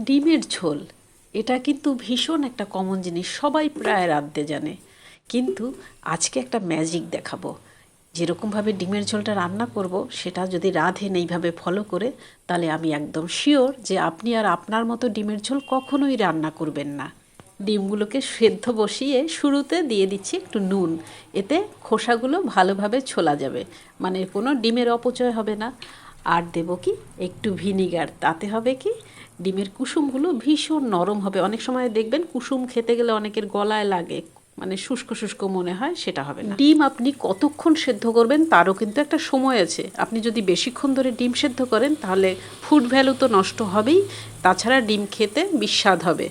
ডিমের ঝোল। এটা কিন্তু ভীষণ একটা কমন জিনিস, সবাই প্রায় রাঁধতে জানে। কিন্তু আজকে একটা ম্যাজিক দেখাবো। যেরকমভাবে ডিমের ঝোলটা রান্না করব, সেটা যদি রাঁধেন এইভাবে ফলো করে, তাহলে আমি একদম শিওর যে আপনি আর আপনার মতো ডিমের ঝোল কখনোই রান্না করবেন না। ডিমগুলোকে সেদ্ধ বসিয়ে শুরুতে দিয়ে দিচ্ছি একটু নুন। এতে খোসাগুলো ভালোভাবে ছোলা যাবে। মানে কোনো ডিমের অপচয় হবে না। আর দেব কি? একটু ভিনিগার। তাতে হবে কি? ডিমের কুসুমগুলো ভীষণ নরম হবে। অনেক সময় দেখবেন কুসুম খেতে গেলে অনেকের গলায় লাগে মানে শুষ্ক শুষ্ক মনে হয়, সেটা হবে না। ডিম আপনি কতক্ষণ সেদ্ধ করবেন তারও কিন্তু একটা সময় আছে। আপনি যদি বেশিক্ষণ ধরে ডিম সেদ্ধ করেন তাহলে ফুড ভ্যালু তো নষ্ট হবেই, তাছাড়া ডিম খেতে বিস্বাদ হবে।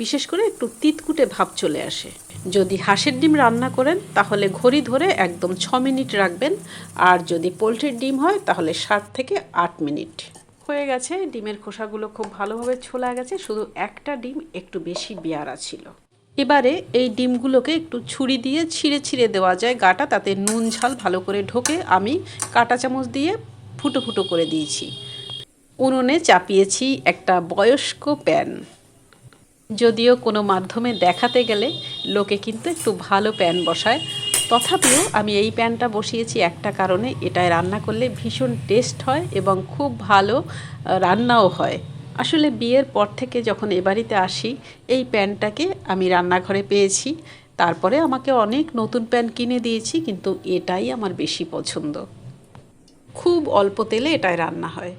বিশেষ করে একটু তিতকুটে ভাব চলে আসে। যদি হাঁসের ডিম রান্না করেন তাহলে ঘড়ি ধরে একদম ছ মিনিট রাখবেন, আর যদি পোলট্রির ডিম হয় তাহলে সাত থেকে আট মিনিট। হয়ে গেছে, ডিমের খোসাগুলো খুব ভালোভাবে ছোলা গেছে, শুধু একটা ডিম একটু বেশি বেয়ারা ছিল। এবারে এই ডিমগুলোকে একটু ছুরি দিয়ে ছিঁড়ে ছিঁড়ে দেওয়া যায় গাটা, তাতে নুন, ঝাল ভালো করে ঢোকে। আমি কাঁটা চামচ দিয়ে ফুটো ফুটো করে দিয়েছি। উনুনে চাপিয়েছি একটা বয়স্ক প্যান। যদিও কোনো মাধ্যমে দেখাতে গেলে লোকে কিন্তু একটু ভালো প্যান বসায়। তথাপিও আমি এই প্যানটা বসিয়েছি একটা কারণে, এটায় রান্না করলে ভীষণ টেস্ট হয় এবং খুব ভালো রান্নাও হয়। আসলে বিয়ের পর থেকে যখন এ বাড়িতে আসি, এই প্যানটাকে আমি রান্নাঘরে পেয়েছি। তারপরে আমাকে অনেক নতুন প্যান কিনে দিয়েছি, কিন্তু এটাই আমার বেশি পছন্দ। খুব অল্প তেলে এটায় রান্না হয়।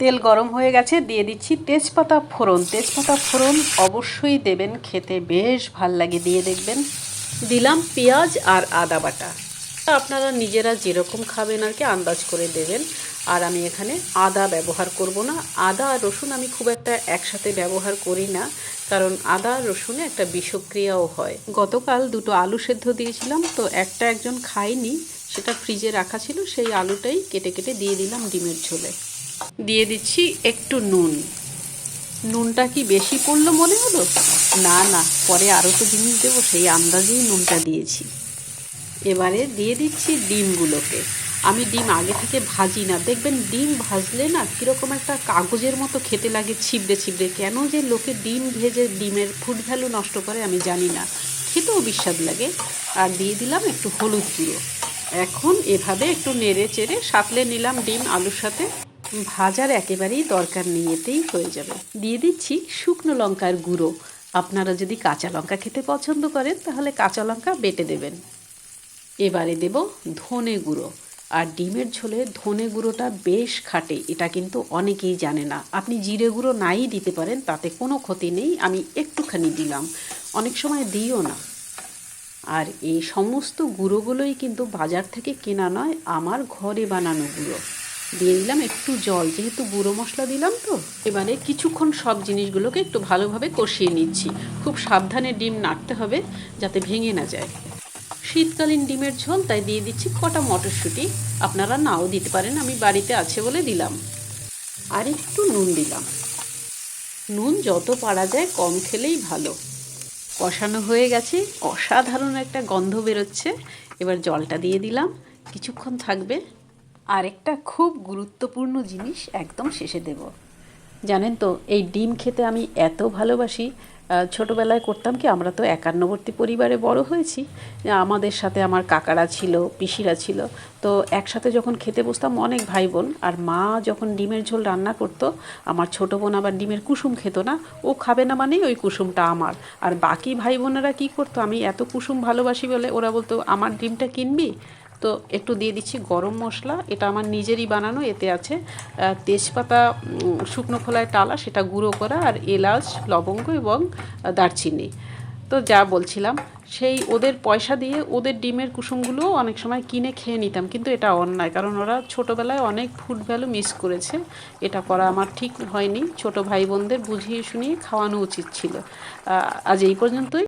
তেল গরম হয়ে গেছে, দিয়ে দিচ্ছি তেজপাতা ফোড়ন। তেজপাতা ফোড়ন অবশ্যই দেবেন, খেতে বেশ ভালো লাগে, দিয়ে দেখবেন। দিলাম পেঁয়াজ আর আদা বাটা। আপনারা নিজেরা যেরকম খাবেন আর কি আন্দাজ করে দেবেন। আর আমি এখানে আদা ব্যবহার করব না। আদা আর রসুন আমি খুব একটা একসাথে ব্যবহার করি না, কারণ আদা আর রসুনে একটা বিষক্রিয়াও হয়। গতকাল দুটো আলু সেদ্ধ দিয়েছিলাম, তো একটা একজন খায়নি, সেটা ফ্রিজে রাখা ছিল, সেই আলুটাই কেটে কেটে দিয়ে দিলাম ডিমের ঝোলে। দিয়ে দিচ্ছি একটু নুন। নুনটা কি বেশি পড়ল মনে হলো? না না, পরে আরও তো জিনিস দেবো, সেই আন্দাজেই নুনটা দিয়েছি। এবারে দিয়ে দিচ্ছি ডিমগুলোকে। আমি ডিম আগে থেকে ভাজি না। দেখবেন ডিম ভাজলে না কীরকম একটা কাগজের মতো খেতে লাগে, ছিবড়ে ছিবড়ে। কেন যে লোকে ডিম ভেজে ডিমের ফুড ভ্যালু নষ্ট করে, আমি জানি না। খেতেও বিস্বাদ লাগে। আর দিয়ে দিলাম একটু হলুদ গুঁড়ো। এখন এভাবে একটু নেড়ে চেড়ে সাতলে নিলাম ডিম, আলুর সাথে। ভাজার একেবারেই দরকার নেই, এতেই হয়ে যাবে। দিয়ে দিচ্ছি শুকনো লঙ্কার গুঁড়ো। আপনারা যদি কাঁচা লঙ্কা খেতে পছন্দ করেন, তাহলে কাঁচা লঙ্কা বেটে দেবেন। এবারে দেব ধনে গুঁড়ো। আর ডিমের ঝোলে ধনে গুঁড়োটা বেশ খাটে, এটা কিন্তু অনেকেই জানে না। আপনি জিরে গুঁড়ো নাই দিতে পারেন, তাতে কোনো ক্ষতি নেই, আমি একটুখানি দিলাম। অনেক সময় দিও না। আর এই সমস্ত গুঁড়োগুলোই কিন্তু বাজার থেকে কেনা নয়, আমার ঘরে বানানো গুঁড়ো। দিয়ে দিলাম একটু জল, যেহেতু গুঁড়ো মশলা দিলাম তো। এবারে কিছুক্ষণ সব জিনিসগুলোকে একটু ভালোভাবে কষিয়ে নিচ্ছি। খুব সাবধানে ডিম নাড়তে হবে যাতে ভেঙে না যায়। শীতকালীন ডিমের ঝোল, তাই দিয়ে দিচ্ছি কটা মটরশুঁটি। আপনারা নাও দিতে পারেন, আমি বাড়িতে আছে বলে দিলাম। আর একটু নুন দিলাম। নুন যত পারা যায় কম খেলেই ভালো। কষানো হয়ে গেছে, অসাধারণ একটা গন্ধ বেরোচ্ছে। এবার জলটা দিয়ে দিলাম, কিছুক্ষণ থাকবে। আর একটা খুব গুরুত্বপূর্ণ জিনিস একদম শেষে দেব। জানেন তো, এই ডিম খেতে আমি এত ভালোবাসি ছোটবেলায় করতাম কি, আমরা তো একান্নবর্তী পরিবারে বড় হয়েছি, আমাদের সাথে আমার কাকারা ছিল, পিসিরা ছিল, তো একসাথে যখন খেতে বসতাম অনেক ভাই বোন আর মা যখন ডিমের ঝোল রান্না করতো, আমার ছোটো বোন আবার ডিমের কুসুম খেত না, ও খাবে না মানেই ওই কুসুমটা আমার, আর বাকি ভাই বোনেরা কী করতো, আমি এত কুসুম ভালোবাসি বলে ওরা বলতো, আমার ডিমটা কিনবি? তো একটু দিয়ে দিচ্ছি গরম মশলা। এটা আমার নিজেরই বানানো, এতে আছে তেজপাতা শুকনো খোলায় টালা, সেটা গুঁড়ো করা, আর এলাচ, লবঙ্গ এবং দারচিনি। তো যা বলছিলাম, সেই ওদের পয়সা দিয়ে ওদের ডিমের কুসুমগুলোও অনেক সময় কিনে খেয়ে নিতাম, কিন্তু এটা অন্যায়, কারণ ওরা ছোটোবেলায় অনেক ফুড ভ্যালু মিস করেছে। এটা করা আমার ঠিক হয়নি, ছোট ভাই বোনদের বুঝিয়ে শুনিয়ে খাওয়ানো উচিত ছিল। আজ এই পর্যন্তই।